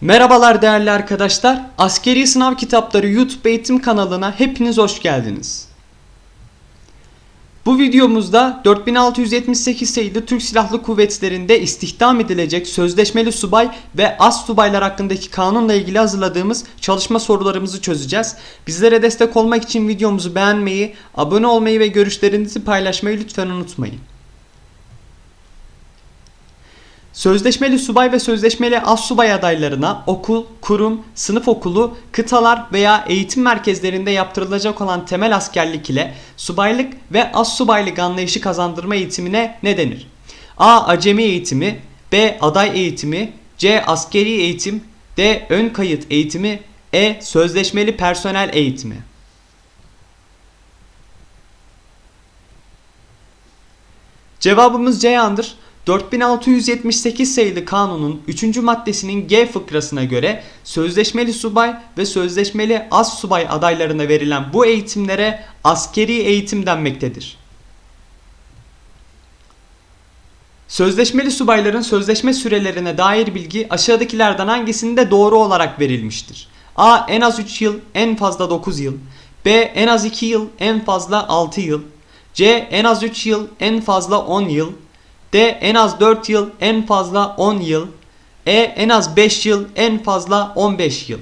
Merhabalar değerli arkadaşlar. Askeri Sınav Kitapları YouTube eğitim kanalına hepiniz hoş geldiniz. Bu videomuzda 4678 sayılı Türk Silahlı Kuvvetleri'nde istihdam edilecek sözleşmeli subay ve az subaylar hakkındaki kanunla ilgili hazırladığımız çalışma sorularımızı çözeceğiz. Bizlere destek olmak için videomuzu beğenmeyi, abone olmayı ve görüşlerinizi paylaşmayı lütfen unutmayın. Sözleşmeli subay ve sözleşmeli subay adaylarına okul, kurum, sınıf okulu, kıtalar veya eğitim merkezlerinde yaptırılacak olan temel askerlik ile subaylık ve subaylık anlayışı kazandırma eğitimine ne denir? A. Acemi eğitimi B. Aday eğitimi C. Askeri eğitim D. Ön kayıt eğitimi E. Sözleşmeli personel eğitimi Cevabımız Ceyhan'dır. 4678 sayılı kanunun 3. maddesinin G fıkrasına göre sözleşmeli subay ve sözleşmeli az subay adaylarına verilen bu eğitimlere askeri eğitim denmektedir. Sözleşmeli subayların sözleşme sürelerine dair bilgi aşağıdakilerden hangisinde doğru olarak verilmiştir? A. En az 3 yıl, en fazla 9 yıl. B. En az 2 yıl, en fazla 6 yıl. C. En az 3 yıl, en fazla 10 yıl. D en az 4 yıl, en fazla 10 yıl. E en az 5 yıl, en fazla 15 yıl.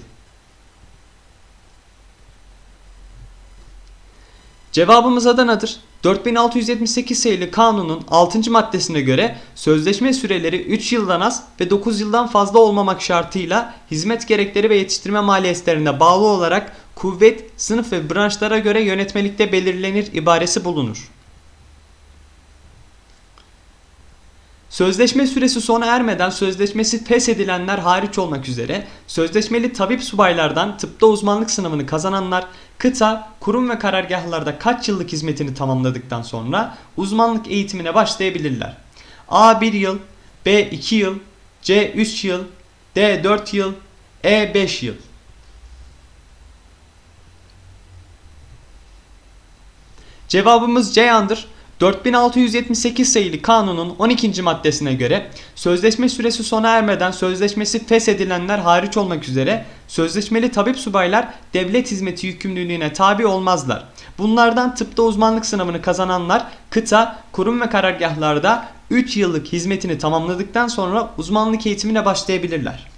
Cevabımız Adana'dır. 4678 sayılı kanunun 6. maddesine göre sözleşme süreleri 3 yıldan az ve 9 yıldan fazla olmamak şartıyla hizmet gerekleri ve yetiştirme maliyetlerine bağlı olarak kuvvet, sınıf ve branşlara göre yönetmelikte belirlenir ibaresi bulunur. Sözleşme süresi sona ermeden sözleşmesi feshedilenler hariç olmak üzere sözleşmeli tabip subaylardan tıpta uzmanlık sınavını kazananlar kıta, kurum ve karargahlarda kaç yıllık hizmetini tamamladıktan sonra uzmanlık eğitimine başlayabilirler. A 1 yıl, B 2 yıl, C 3 yıl, D 4 yıl, E 5 yıl. Cevabımız Ceyhan'dır. 4678 sayılı kanunun 12. maddesine göre sözleşme süresi sona ermeden sözleşmesi feshedilenler hariç olmak üzere sözleşmeli tabip subaylar devlet hizmeti yükümlülüğüne tabi olmazlar. Bunlardan tıpta uzmanlık sınavını kazananlar kıta, kurum ve karargahlarda 3 yıllık hizmetini tamamladıktan sonra uzmanlık eğitimine başlayabilirler.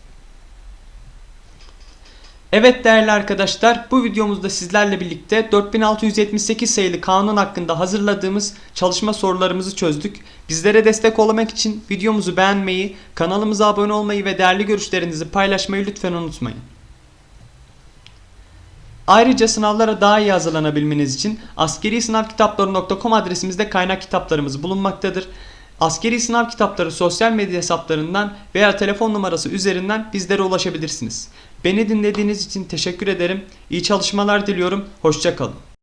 Evet değerli arkadaşlar bu videomuzda sizlerle birlikte 4678 sayılı kanun hakkında hazırladığımız çalışma sorularımızı çözdük. Bizlere destek olmak için videomuzu beğenmeyi, kanalımıza abone olmayı ve değerli görüşlerinizi paylaşmayı lütfen unutmayın. Ayrıca sınavlara daha iyi hazırlanabilmeniz için askeri sınavkitapları.com adresimizde kaynak kitaplarımız bulunmaktadır. Askeri sınav kitapları sosyal medya hesaplarından veya telefon numarası üzerinden bizlere ulaşabilirsiniz. Beni dinlediğiniz için teşekkür ederim. İyi çalışmalar diliyorum. Hoşçakalın.